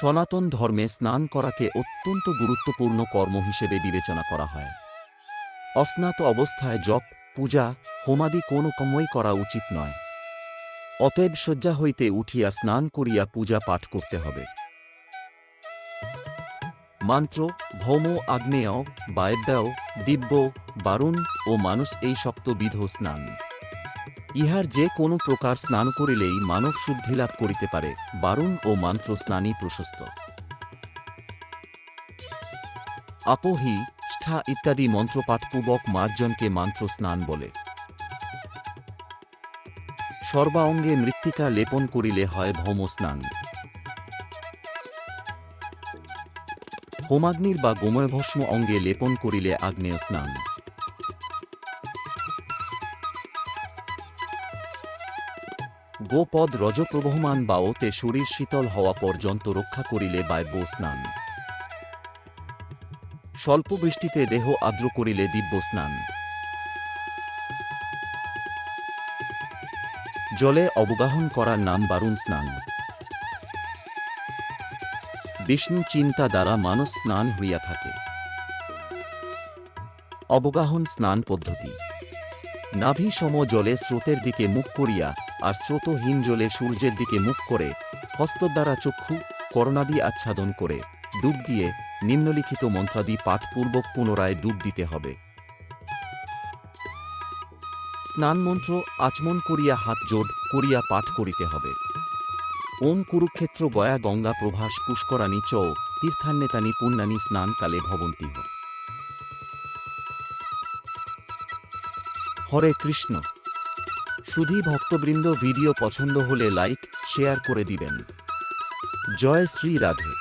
সনাতন ধর্মে স্নান করাকে অত্যন্ত গুরুত্বপূর্ণ কর্ম হিসেবে বিবেচনা করা হয়। অস্নাত অবস্থায় জপ, পূজা, হোমাদি কোনো কমই করা উচিত নয়। অতএব শয্যা হইতে উঠিয়া স্নান করিয়া পূজা পাঠ করতে হবে। মন্ত্র, ভৌম, আগ্নেয়, বায়ব্যায়, দিব্য, বারুণ ও মানুষ এই সপ্তবিধ স্নান। ইহার যে কোনো প্রকার স্নান করিলেই মানব শুদ্ধি লাভ করিতে পারে, বারুণ ও মন্ত্র স্নানই প্রশস্ত। আপোহি ষ্ঠা ইত্যাদি মন্ত্রপাঠপূর্বক মার্জনকে মন্ত্র স্নান বলে। সর্বাঙ্গে মৃত্তিকা লেপন করিলে হয় ভৌম স্নান। হোমাগ্নির বা গোময়ভস্ম অঙ্গে লেপন করিলে আগ্নেয় স্নান। গোপদ রজপ্রবহমান বা ওতে শরীর শীতল হওয়া পর্যন্ত রক্ষা করিলে বায়ব্য স্নান। স্বল্প বৃষ্টিতে দেহ আর্দ্র করিলে দিব্য স্নান। জলে অবগাহন করার নাম বারুণ স্নান। বিষ্ণু চিন্তা দ্বারা মানস স্নান হইয়া থাকে। অবগাহন স্নান পদ্ধতি। নাভি সম জলে স্রোতের দিকে মুখ করিয়া আর স্রোতহীন জলে সূর্যের দিকে মুখ করে হস্ত দ্বারা চক্ষু করণাদি আচ্ছাদন করে ডুব দিয়ে নিম্নলিখিত মন্ত্রাদি পাঠপূর্বক পুনরায় ডুব দিতে হবে। স্নান মন্ত্র আচমন করিয়া হাত জোড় করিয়া পাঠ করিতে হবে। ওম কুরুক্ষেত্র গয়া গঙ্গা প্রভাস পুষ্করাণী চ তীর্থান্বেতানি পুণ্যানি স্নানকালে ভবন্তি হরে কৃষ্ণ। সুধী ভক্তবৃন্দ ভিডিও পছন্দ হলে লাইক শেয়ার করে দিবেন। জয় শ্রী রাধে।